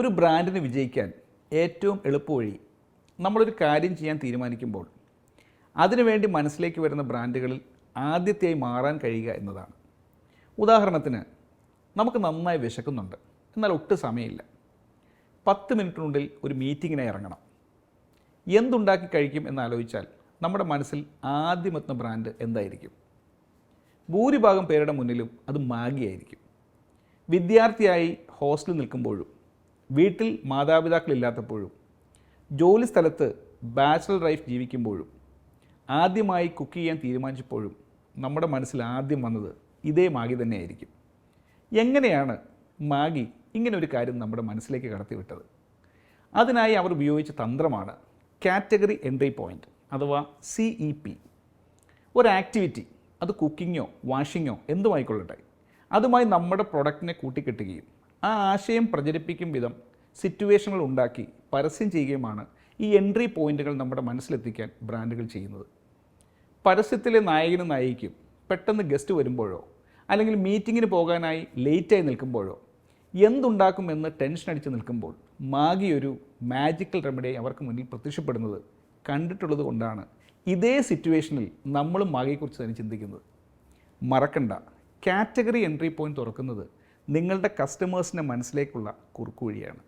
ഒരു ബ്രാൻഡിന് വിജയിക്കാൻ ഏറ്റവും എളുപ്പവഴി നമ്മളൊരു കാര്യം ചെയ്യാൻ തീരുമാനിക്കുമ്പോൾ അതിനുവേണ്ടി മനസ്സിലേക്ക് വരുന്ന ബ്രാൻഡുകളിൽ ആദ്യത്തെയായി മാറാൻ കഴിയുക എന്നതാണ്. ഉദാഹരണത്തിന് നമുക്ക് നന്നായി വിശക്കുന്നുണ്ട് എന്നാൽ ഒട്ട് സമയമില്ല. പത്ത് മിനിറ്റിനുള്ളിൽ ഒരു മീറ്റിങ്ങിനായി ഇറങ്ങണം. എന്തുണ്ടാക്കി കഴിക്കും എന്നാലോചിച്ചാൽ നമ്മുടെ മനസ്സിൽ ആദ്യമെത്തുന്ന ബ്രാൻഡ് എന്തായിരിക്കും? ഭൂരിഭാഗം പേരുടെ മുന്നിലും അത് മാഗിയായിരിക്കും. വിദ്യാർത്ഥിയായി ഹോസ്റ്റലിൽ നിൽക്കുമ്പോഴും വീട്ടിൽ മാതാപിതാക്കളില്ലാത്തപ്പോഴും ജോലി സ്ഥലത്ത് ബാച്ചലർ ലൈഫ് ജീവിക്കുമ്പോഴും ആദ്യമായി കുക്ക് ചെയ്യാൻ തീരുമാനിച്ചപ്പോഴും നമ്മുടെ മനസ്സിൽ ആദ്യം വന്നത് ഇതേ മാഗി തന്നെയായിരിക്കും. എങ്ങനെയാണ് മാഗി ഇങ്ങനെ ഒരു കാര്യം നമ്മുടെ മനസ്സിലേക്ക് കടത്തിവിട്ടത്? അതിനായി അവർ ഉപയോഗിച്ച തന്ത്രമാണ് കാറ്റഗറി എൻട്രി പോയിന്റ് അഥവാ സി ഇ പി ഒരു ആക്ടിവിറ്റി അത് കുക്കിങ്ങോ വാഷിങ്ങോ എന്തുമായിക്കൊള്ളട്ടെ അതുമായി നമ്മുടെ പ്രൊഡക്റ്റിനെ കൂട്ടിക്കെട്ടുകയും ആ ആശയം പ്രചരിപ്പിക്കും വിധം സിറ്റുവേഷനുകൾ ഉണ്ടാക്കി പരസ്യം ചെയ്യുകയുമാണ് ഈ എൻട്രി പോയിന്റുകൾ നമ്മുടെ മനസ്സിലെത്തിക്കാൻ ബ്രാൻഡുകൾ ചെയ്യുന്നത്. പരസ്യത്തിലെ നായകനും നായികയ്ക്കും പെട്ടെന്ന് ഗസ്റ്റ് വരുമ്പോഴോ അല്ലെങ്കിൽ മീറ്റിങ്ങിന് പോകാനായി ലേറ്റായി നിൽക്കുമ്പോഴോ എന്തുണ്ടാക്കുമെന്ന് ടെൻഷൻ അടിച്ച് നിൽക്കുമ്പോൾ മാഗി ഒരു മാജിക്കൽ റെമഡിയായി അവർക്ക് മുന്നിൽ പ്രത്യക്ഷപ്പെടുന്നത് കണ്ടിട്ടുള്ളത് കൊണ്ടാണ് ഇതേ സിറ്റുവേഷനിൽ നമ്മളും മാഗിയെക്കുറിച്ച് തന്നെ ചിന്തിക്കുന്നത്. മറക്കണ്ട കാറ്റഗറി എൻട്രി പോയിന്റ് തുറക്കുന്നത് നിങ്ങളുടെ കസ്റ്റമേഴ്സിന്റെ മനസ്സിലേക്കുള്ള കുറുക്കുവഴിയാണ്.